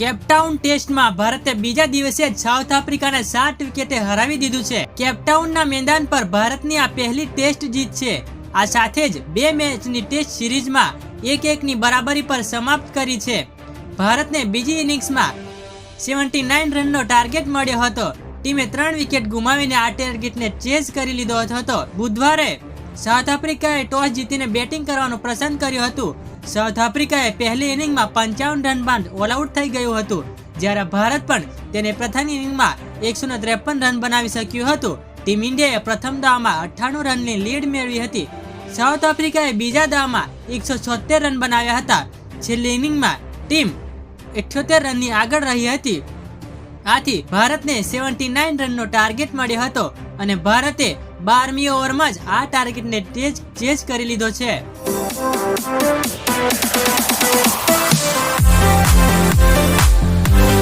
Cape Town ટેસ્ટમાં ભારતે બીજા દિવસે સાઉથ આફ્રિકાને સાત વિકેટે હરાવી દીધું છે. કેપટાઉનના મેદાન પર ભારતની આ પહેલી ટેસ્ટ જીત છે. આ સાથે જ બે મેચની ટેસ્ટ સિરીઝમાં એક એકની બરાબરી પર સમાપ્ત કરી છે. ભારતને બીજી ઇનિંગ્સમાં સેવન્ટી નાઇન રનનો ટાર્ગેટ મળ્યો હતો. ટીમે ત્રણ વિકેટ ગુમાવીને આ ટાર્ગેટને ચેઝ કરી લીધો હતો. બુધવારે સાઉથ આફ્રિકાએ ટોસ જીતીને બેટિંગ કરવાનું પસંદ કર્યું હતું. સાઉથ આફ્રિકાએ પહેલી ઇનિંગમાં પંચાવન રન બાદ ઓલ આઉટ થઈ ગયું હતું. જ્યારે ભારત પણ તેને પ્રથમ ઇનિંગમાં એકસો ત્રેપન રન બનાવી શક્યું હતું. ટીમ ઇન્ડિયાએ પ્રથમ દાવમાં અઠ્ઠાણું રનની લીડ મેળવી હતી. સાઉથ આફ્રિકાએ બીજા દાવમાં એકસો છોતેર રન બનાવ્યા હતા. છેલ્લી ઇનિંગમાં ટીમ અઠ્યોતેર રનની આગળ રહી હતી. આથી ભારતને સેવન્ટી નાઇન રનનો ટાર્ગેટ મળ્યો હતો અને ભારતે બારમી ઓવરમાં જ આ ટાર્ગેટને તેજ ચેઝ કરી લીધો છે.